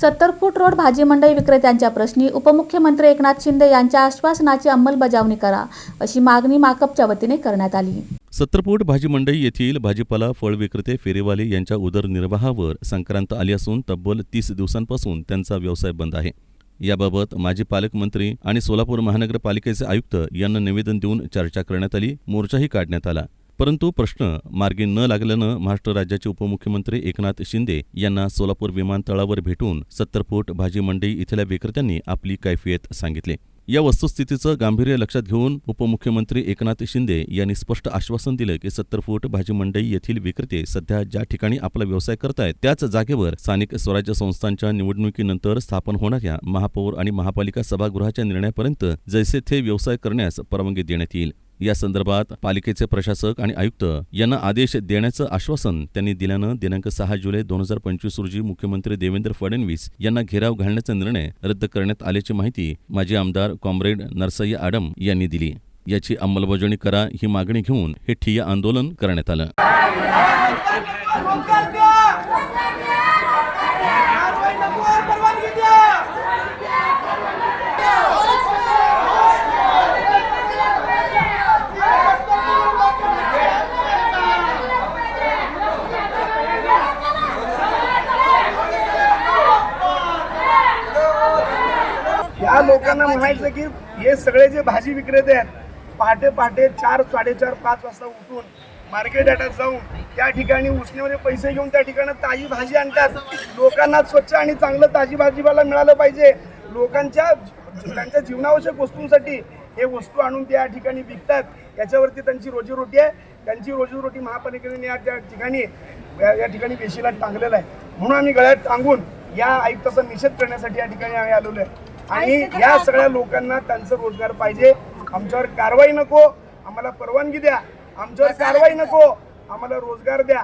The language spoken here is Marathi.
सत्तर फूट रोड भाजी मंडई विक्रेत्यांच्या प्रश्नी उपमुख्यमंत्री एकनाथ शिंदे यांच्या आश्वासनाची अंमलबजावणी करा अशी मागणी माकपच्या वतीने करण्यात आली. सत्तरपूट भाजी मंडई येथील भाजीपाला फळ विक्रेते फेरीवाले यांच्या उदरनिर्वाहावर संक्रांत आली असून तब्बल तीस दिवसांपासून त्यांचा व्यवसाय बंद आहे. याबाबत माजी पालकमंत्री आणि सोलापूर महानगरपालिकेचे आयुक्त यांना निवेदन देऊन चर्चा करण्यात आली मोर्चाही काढण्यात आला. परंतु प्रश्न मार्गी न लागल्यानं महाराष्ट्र राज्याचे उपमुख्यमंत्री एकनाथ शिंदे यांना सोलापूर विमानतळावर भेटून सत्तर फूट भाजी मंडई इथल्या विक्रेत्यांनी आपली कैफियत सांगितली. या वस्तुस्थितीचं गांभीर्य लक्षात घेऊन उपमुख्यमंत्री एकनाथ शिंदे यांनी स्पष्ट आश्वासन दिलं की सत्तर फूट भाजी मंडई येथील विक्रेते सध्या ज्या ठिकाणी आपला व्यवसाय करतायत त्याच जागेवर स्थानिक स्वराज्य संस्थांच्या निवडणुकीनंतर स्थापन होणाऱ्या महापौर आणि महापालिका सभागृहाच्या निर्णयापर्यंत जैसे थे व्यवसाय करण्यास परवानगी देण्यात येईल. या संदर्भात पालिकेचे प्रशासक आणि आयुक्त यांना आदेश देण्याचं आश्वासन त्यांनी दिल्यानं दिनांक सहा जुलै दोन हजार पंचवीस रोजी मुख्यमंत्री देवेंद्र फडणवीस यांना घेराव घालण्याचा निर्णय रद्द करण्यात आल्याची माहिती माजी आमदार कॉम्रेड नरसय्या आडम यांनी दिली. याची अंमलबजावणी करा ही मागणी घेऊन हे ठिय्या आंदोलन करण्यात आलं रोजगार द्या कारवाई नको परवानगी द्या या लोकांना म्हणायचं की हे सगळे जे भाजी विक्रेते आहेत पहाटे पहाटे चार साडेचार पाच वाजता उठून मार्केट यार्डात जाऊन त्या ठिकाणी उसणीमध्ये पैसे घेऊन त्या ठिकाणी ताजी भाजी आणतात. लोकांना स्वच्छ आणि चांगलं ताजी भाजीपाला मिळालं पाहिजे. लोकांच्या त्यांच्या जीवनावश्यक वस्तूंसाठी हे वस्तू आणून त्या ठिकाणी विकतात. याच्यावरती त्यांची रोजीरोटी आहे. त्यांची रोजीरोटी महापालिकेने या त्या ठिकाणी या या ठिकाणी वेशीला टांगलेला आहे. म्हणून आम्ही गळ्यात टांगून या आयुक्ताचा निषेध करण्यासाठी या ठिकाणी आम्ही आलेलो आहे. आणि या सगळ्या लोकांना त्यांचं रोजगार पाहिजे. आमच्यावर कारवाई नको. आम्हाला परवानगी द्या. आमच्यावर कारवाई नको. आम्हाला रोजगार द्या.